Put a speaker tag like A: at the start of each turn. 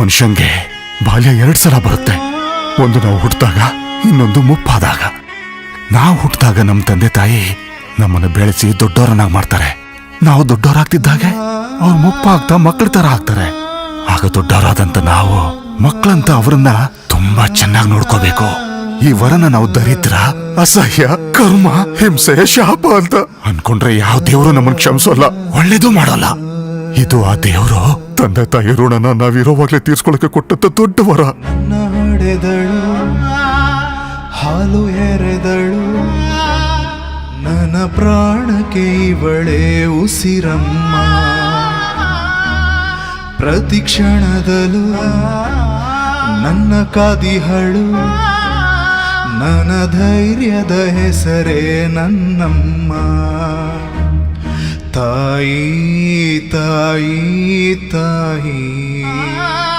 A: ಮನುಷ್ಯಂಗೆ ಬಾಲ್ಯ ಎರಡು ಸಲ ಬರುತ್ತೆ. ಒಂದು ನಾವು ಹುಟ್ಟಿದಾಗ ಇನ್ನೊಂದು ಮುಪ್ಪಾದಾಗ. ನಾವು ಹುಟ್ಟಿದಾಗ ನಮ್ಮ ತಂದೆ ತಾಯಿ ನಮ್ಮನ್ನು ಬೆಳೆಸಿ ದೊಡ್ಡವರನ್ನಾಗಿ ಮಾಡ್ತಾರೆ. ನಾವು ದೊಡ್ಡವರಾಗ್ತಿದ್ದಾಗೆ ಅವ್ರು ಮುಪ್ಪಾಗ್ತಾ ಮಕ್ಕಳ ತರ ಆಗ್ತಾರೆ. ಆಗ ದೊಡ್ಡವರಾದಂತ ನಾವು ಮಕ್ಕಳಂತ ಅವರನ್ನ ತುಂಬಾ ಚೆನ್ನಾಗಿ ನೋಡ್ಕೋಬೇಕು. ಈ ವರನ ನಾವು ದರಿದ್ರ, ಅಸಹ್ಯ, ಕರ್ಮ, ಹಿಂಸೆ, ಶಾಪ ಅಂತ ಅನ್ಕೊಂಡ್ರೆ ಯಾವ ದೇವರು ನಮ್ಮನ್ನ ಕ್ಷಮಿಸೋಲ್ಲ. ಒಳ್ಳೇದು ಮಾಡೋಲ್ಲ. ಇದು ಆ ದೇವರು ತಂದೆ ತಾಯಿ ಋಣನ ನಾವಿರೋವಾಗ್ಲೇ ತೀರ್ಸ್ಕೊಳಕ್ಕೆ ಕೊಟ್ಟಂತ ದೊಡ್ಡ ವರ.
B: ನನ್ನ ಹಡೆದಳು, ಹಾಲು ಎರೆದಳು. ನನ್ನ ಪ್ರಾಣಕ್ಕೆ ಇವಳೆ ಉಸಿರಮ್ಮ. ಪ್ರತಿ ಕ್ಷಣದಲ್ಲೂ ನನ್ನ ಕಾದಿಹಳು. ನನ್ನ ಧೈರ್ಯದ ಹೆಸರೇ ನನ್ನಮ್ಮ. ತಾಯಿ ತಾಯಿ ತಾಯಿ.